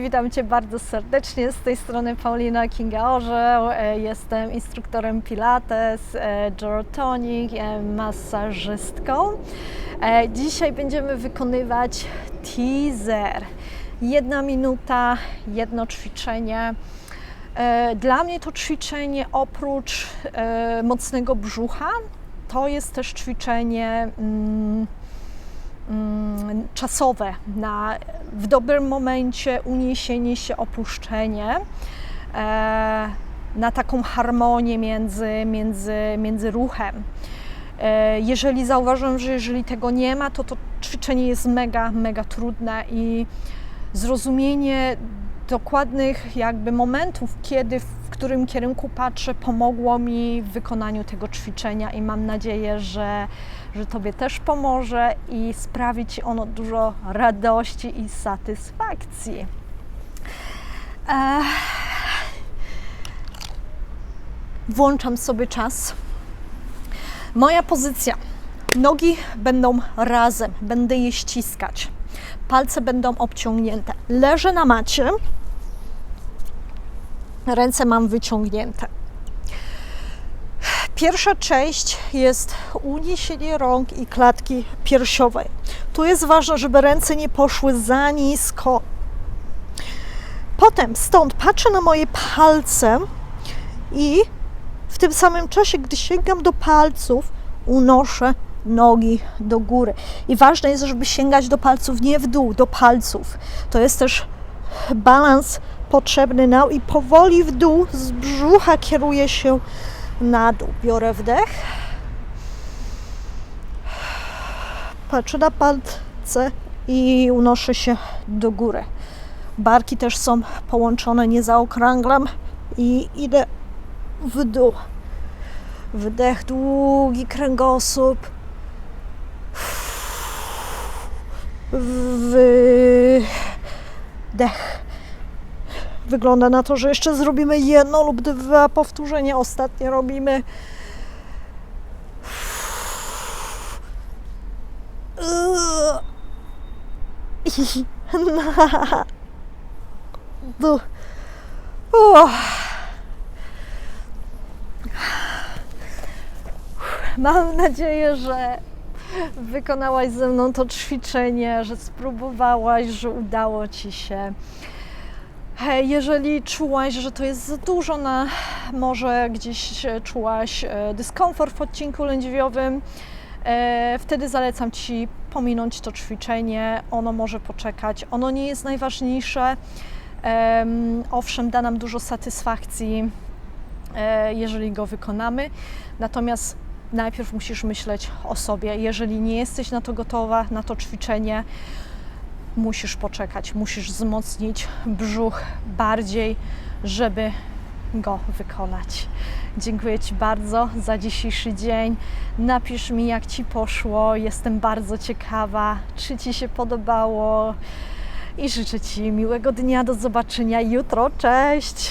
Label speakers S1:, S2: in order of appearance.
S1: witam Cię bardzo serdecznie. Z tej strony Paulina Kinga-Orzeł. E, Jestem instruktorem Pilates, e, Joe Tonic, e, masażystką. Dzisiaj będziemy wykonywać teaser. Jedna minuta, jedno ćwiczenie. Dla mnie to ćwiczenie oprócz mocnego brzucha, to jest też ćwiczenie mm, mm, czasowe na w dobrym momencie uniesienie się, opuszczenie, e, na taką harmonię między, między, między ruchem. E, jeżeli zauważyłem, że jeżeli tego nie ma, to to ćwiczenie jest mega, mega trudne i zrozumienie dokładnych jakby momentów, kiedy, w którym kierunku patrzę, pomogło mi w wykonaniu tego ćwiczenia i mam nadzieję, że, że Tobie też pomoże i sprawi Ci ono dużo radości i satysfakcji. Włączam sobie czas. Moja pozycja. Nogi będą razem, będę je ściskać. Palce będą obciągnięte. Leżę na macie. Ręce mam wyciągnięte. Pierwsza część jest uniesienie rąk i klatki piersiowej. Tu jest ważne, żeby ręce nie poszły za nisko. Potem stąd patrzę na moje palce i w tym samym czasie, gdy sięgam do palców, unoszę nogi do góry. I ważne jest, żeby sięgać do palców, nie w dół, do palców. To jest też balans potrzebny nam i powoli w dół z brzucha kieruję się na dół. Biorę wdech. Patrzę na palce i unoszę się do góry. Barki też są połączone, nie zaokrąglam i idę w dół. Wdech, długi kręgosłup. Wdech. Wygląda na to, że jeszcze zrobimy jedno lub dwa powtórzenia. Ostatnie robimy. Mam nadzieję, że wykonałaś ze mną to ćwiczenie, że spróbowałaś, że udało ci się. Jeżeli czułaś, że to jest za dużo, na, może gdzieś e, czułaś e, dyskomfort w odcinku lędźwiowym, e, wtedy zalecam Ci pominąć to ćwiczenie. Ono może poczekać. Ono nie jest najważniejsze. Em, Owszem, da nam dużo satysfakcji, jeżeli go wykonamy. Natomiast najpierw musisz myśleć o sobie. Jeżeli nie jesteś na to gotowa, na to ćwiczenie, musisz poczekać, musisz wzmocnić brzuch bardziej, żeby go wykonać. Dziękuję Ci bardzo za dzisiejszy dzień. Napisz mi, jak Ci poszło. Jestem bardzo ciekawa, czy Ci się podobało. I życzę Ci miłego dnia. Do zobaczenia jutro. Cześć!